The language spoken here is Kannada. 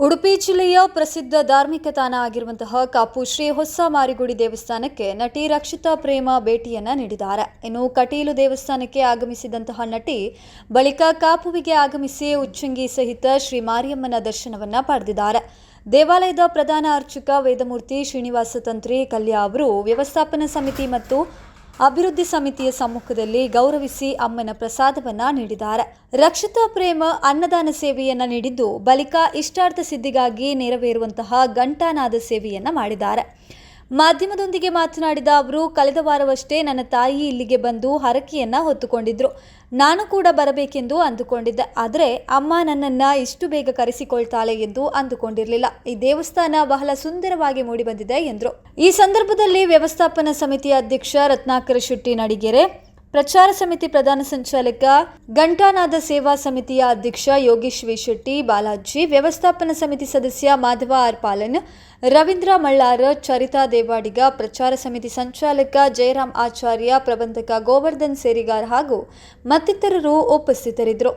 ಉಡುಪಿ ಜಿಲ್ಲೆಯ ಪ್ರಸಿದ್ಧ ಧಾರ್ಮಿಕ ತಾಣ ಆಗಿರುವಂತಹ ಕಾಪು ಶ್ರೀ ಹೊಸ ಮಾರಿಗುಡಿ ದೇವಸ್ಥಾನಕ್ಕೆ ನಟಿ ರಕ್ಷಿತಾ ಪ್ರೇಮ ಭೇಟಿಯನ್ನ ನೀಡಿದ್ದಾರೆ. ಇನ್ನು ಕಟೀಲು ದೇವಸ್ಥಾನಕ್ಕೆ ಆಗಮಿಸಿದಂತಹ ನಟಿ ಬಳಿಕ ಕಾಪುವಿಗೆ ಆಗಮಿಸಿ ಉಚ್ಚಂಗಿ ಸಹಿತ ಶ್ರೀ ಮಾರಿಯಮ್ಮನ ದರ್ಶನವನ್ನ ಪಡೆದಿದ್ದಾರೆ. ದೇವಾಲಯದ ಪ್ರಧಾನ ಅರ್ಚಕ ವೇದಮೂರ್ತಿ ಶ್ರೀನಿವಾಸ ತಂತ್ರಿ ಕಲ್ಯಾ ಅವರು ವ್ಯವಸ್ಥಾಪನಾ ಸಮಿತಿ ಮತ್ತು ಅಭಿವೃದ್ಧಿ ಸಮಿತಿಯ ಸಮ್ಮುಖದಲ್ಲಿ ಗೌರವಿಸಿ ಅಮ್ಮನ ಪ್ರಸಾದವನ್ನ ನೀಡಿದ್ದಾರೆ. ರಕ್ಷಿತಾ ಪ್ರೇಮ, ಅನ್ನದಾನ ಸೇವೆಯನ್ನ ನೀಡಿದ್ದು ಬಳಿಕ ಇಷ್ಟಾರ್ಥ ಸಿದ್ಧಿಗಾಗಿ ನೆರವೇರುವಂತಹ ಘಂಟಾನಾದ ಸೇವೆಯನ್ನ ಮಾಡಿದ್ದಾರೆ. ಮಾಧ್ಯಮದೊಂದಿಗೆ ಮಾತನಾಡಿದ ಅವರು, ಕಳೆದ ವಾರವಷ್ಟೇ ನನ್ನ ತಾಯಿ ಇಲ್ಲಿಗೆ ಬಂದು ಹರಕೆಯನ್ನ ಹೊತ್ತುಕೊಂಡಿದ್ರು. ನಾನು ಕೂಡ ಬರಬೇಕೆಂದು ಅಂದುಕೊಂಡಿದ್ದೆ. ಆದರೆ ಅಮ್ಮ ನನ್ನನ್ನ ಇಷ್ಟು ಬೇಗ ಕರೆಸಿಕೊಳ್ತಾಳೆ ಎಂದು ಅಂದುಕೊಂಡಿರಲಿಲ್ಲ. ಈ ದೇವಸ್ಥಾನ ಬಹಳ ಸುಂದರವಾಗಿ ಮೂಡಿಬಂದಿದೆ ಎಂದರು. ಈ ಸಂದರ್ಭದಲ್ಲಿ ವ್ಯವಸ್ಥಾಪನಾ ಸಮಿತಿಯ ಅಧ್ಯಕ್ಷ ರತ್ನಾಕರ ಶೆಟ್ಟಿ ನಡಿಗೆರೆ ಪ್ರಚಾರ ಸಮಿತಿ ಪ್ರಧಾನ ಸಂಚಾಲಕ, ಘಂಟಾನಾದ ಸೇವಾ ಸಮಿತಿಯ ಅಧ್ಯಕ್ಷ ಯೋಗೇಶ್ ಶೆಟ್ಟಿ ಬಾಲಾಜಿ, ವ್ಯವಸ್ಥಾಪನಾ ಸಮಿತಿ ಸದಸ್ಯ ಮಾಧವ ಆರ್ ಪಾಲನ್, ರವೀಂದ್ರ ಮಳ್ಳಾರ, ಚರಿತಾ ದೇವಾಡಿಗ, ಪ್ರಚಾರ ಸಮಿತಿ ಸಂಚಾಲಕ ಜಯರಾಮ್ ಆಚಾರ್ಯ, ಪ್ರಬಂಧಕ ಗೋವರ್ಧನ್ ಸೇರಿಗಾರ್ ಹಾಗೂ ಮತ್ತಿತರರು ಉಪಸ್ಥಿತರಿದ್ದರು.